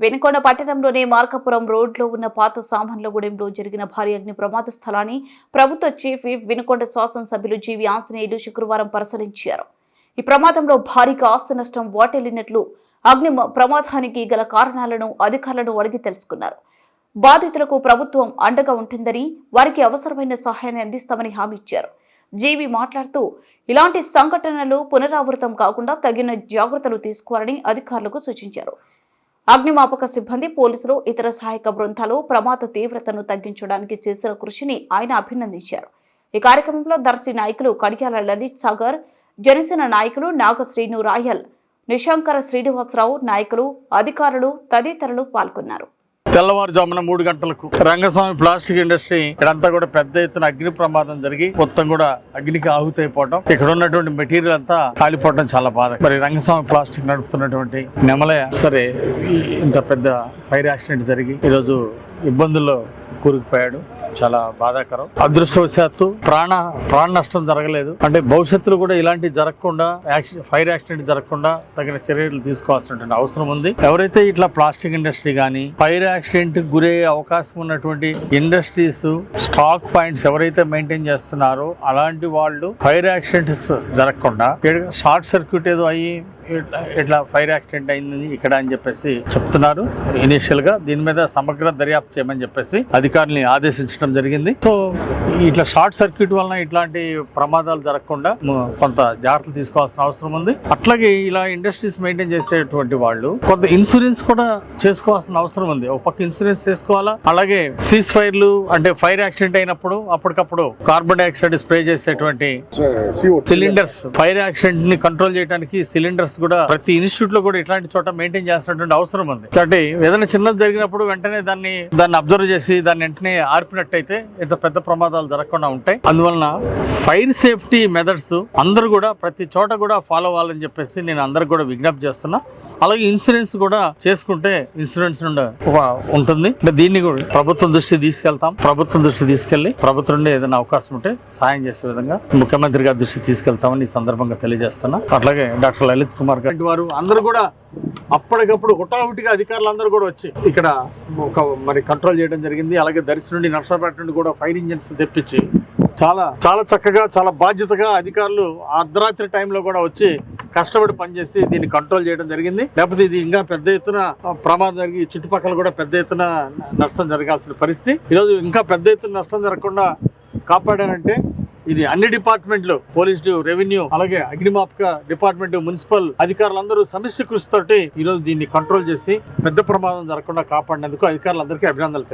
వెనుకొండ పట్టణంలోని మార్కాపురం రోడ్లో ఉన్న పాత సామాన్లగూడెంలో జరిగిన భారీ అగ్ని ప్రమాద స్థలాన్ని ప్రభుత్వ చీఫ్ వినుకొండ శాసనసభ్యులు జీవి ఆంజనేయులు శుక్రవారం పరిశీలించారు. ఈ ప్రమాదంలో భారీగా ఆస్తి నష్టం వాటిల్లినట్లు అగ్ని మ- ప్రమాదానికి గల కారణాలను అధికారులను అడిగి తెలుసుకున్నారు. బాధితులకు ప్రభుత్వం అండగా ఉంటుందని వారికి అవసరమైన సహాయాన్ని అందిస్తామని హామీ ఇచ్చారు. జీవి మాట్లాడుతూ ఇలాంటి సంఘటనలు పునరావృతం కాకుండా తగిన జాగ్రత్తలు తీసుకోవాలని అధికారులకు సూచించారు. అగ్నిమాపక సిబ్బంది పోలీసులు ఇతర సహాయక బృందాలు ప్రమాద తీవ్రతను తగ్గించడానికి చేసిన కృషిని ఆయన అభినందించారు. ఈ కార్యక్రమంలో దర్శి నాయకులు కడియాల లలిత్ సాగర్ జనసేన నాయకులు నాగశ్రీను రాయల్ నిశాంకర శ్రీనివాసరావు నాయకులు అధికారులు తదితరులు పాల్గొన్నారు. తెల్లవారుజామున మూడు గంటలకు రంగస్వామి ప్లాస్టిక్ ఇండస్ట్రీ ఇక్కడంతా కూడా పెద్ద ఎత్తున అగ్ని ప్రమాదం జరిగి మొత్తం కూడా అగ్నికి ఆహుతైపోవడం ఇక్కడ ఉన్నటువంటి మెటీరియల్ అంతా కాలిపోవడం చాలా బాధ. మరి రంగస్వామి ప్లాస్టిక్ నడుపుతున్నటువంటి నెమలయ సరే ఇంత పెద్ద ఫైర్ యాక్సిడెంట్ జరిగి ఈరోజు ఇబ్బందుల్లో కూరుకుపోయాడు. చాలా బాధాకరం. అదృష్టవశాత్తు ప్రాణ ప్రాణ నష్టం జరగలేదు. అంటే భవిష్యత్తులో కూడా ఇలాంటి జరగకుండా యాక్సి- ఫైర్ యాక్సిడెంట్ జరగకుండా తగిన చర్యలు తీసుకోవాల్సినటువంటి అవసరం ఉంది. ఎవరైతే ఇట్లా ప్లాస్టిక్ ఇండస్ట్రీ కానీ ఫైర్ యాక్సిడెంట్ గురయ్యే అవకాశం ఉన్నటువంటి ఇండస్ట్రీస్ స్టాక్ పాయింట్స్ ఎవరైతే మెయింటైన్ చేస్తున్నారో అలాంటి వాళ్ళు ఫైర్ యాక్సిడెంట్స్ జరగకుండా షార్ట్ సర్క్యూట్ ఏదో అయ్యి ఇట్లా- ఫైర్ యాక్సిడెంట్ అయింది ఇక్కడ అని చెప్పేసి చెప్తున్నారు. ఇనిషియల్గా దీని మీద సమగ్ర దర్యాప్తు చేయమని చెప్పేసి అధికారుల్ని ఆదేశించడం జరిగింది. సో ఇట్లా షార్ట్ సర్క్యూట్ వలన ఇట్లాంటి ప్రమాదాలు జరగకుండా కొంత జాగ్రత్తలు తీసుకోవాల్సిన అవసరం ఉంది. అట్లాగే ఇలా ఇండస్ట్రీస్ మెయింటైన్ చేసేటువంటి వాళ్ళు కొంత ఇన్సూరెన్స్ కూడా చేసుకోవాల్సిన అవసరం ఉంది. ఒక పక్క ఇన్సూరెన్స్ చేసుకోవాలా? అలాగే సీజ్ ఫైర్లు అంటే ఫైర్ యాక్సిడెంట్ అయినప్పుడు అప్పటికప్పుడు కార్బన్ డైఆక్సైడ్ స్ప్రే చేసేటువంటి సిలిండర్స్ ఫైర్ యాక్సిడెంట్ని కంట్రోల్ చేయడానికి సిలిండర్స్ కూడా ప్రతి ఇన్స్టిట్యూట్లో కూడా ఇట్లాంటి చోట మెయింటైన్ చేస్తున్నటువంటి అవసరం ఉంది. కాబట్టి ఏదైనా చిన్నది జరిగినప్పుడు వెంటనే దాన్ని దాన్ని అబ్జర్వ్ చేసి దాన్ని వెంటనే ఆర్పినట్టయితే ఇంత పెద్ద ప్రమాదాలు జరగకుండా ఉంటాయి. అందువలన ఫైర్ సేఫ్టీ మెథడ్స్ అందరూ కూడా ప్రతి చోట కూడా ఫాలో అవ్వాలని చెప్పేసి నేను అందరికి కూడా విజ్ఞప్తి చేస్తున్నా. అలాగే ఇన్సూరెన్స్ కూడా చేసుకుంటే ఇన్సూరెన్స్ నుండి ఒక ఉంటుంది. అంటే దీన్ని కూడా ప్రభుత్వం దృష్టి తీసుకెళ్తాం. ప్రభుత్వం దృష్టి తీసుకెళ్ళి ప్రభుత్వం నుండి ఏదైనా అవకాశం ఉంటే సాయం చేసే విధంగా ముఖ్యమంత్రి గారి దృష్టి తీసుకెళ్తామని ఈ సందర్భంగా తెలియజేస్తున్నా. అట్లాగే డాక్టర్ లలిత్ కుమార్ గారి. వారు. అందరూ కూడా అప్పటికప్పుడు హుటాహుటిగా అధికారులు అందరూ కూడా వచ్చి ఇక్కడ ఒక మరి కంట్రోల్ చేయడం జరిగింది. అలాగే దర్శి నుండి నర్సాపేట నుండి కూడా ఫైర్ ఇంజిన్స్ తెప్పించి చాలా చాలా చక్కగా చాలా బాధ్యతగా అధికారులు అర్ధరాత్రి టైంలో కూడా వచ్చి కష్టపడి పనిచేసి దీన్ని కంట్రోల్ చేయడం జరిగింది. లేకపోతే ఇది ఇంకా పెద్ద ఎత్తున ప్రమాదం జరిగి చుట్టుపక్కల కూడా పెద్ద ఎత్తున నష్టం జరగాల్సిన పరిస్థితి. ఈరోజు ఇంకా పెద్ద ఎత్తున నష్టం జరగకుండా కాపాడానంటే ఇది అన్ని డిపార్ట్మెంట్లు పోలీస్ రెవెన్యూ అలాగే అగ్నిమాపక డిపార్ట్మెంట్ మున్సిపల్ అధికారులందరూ సమిష్టి కృషితోటి ఈ రోజు దీన్ని కంట్రోల్ చేసి పెద్ద ప్రమాదం జరగకుండా కాపాడినందుకు అధికారులందరికీ అభినందనలు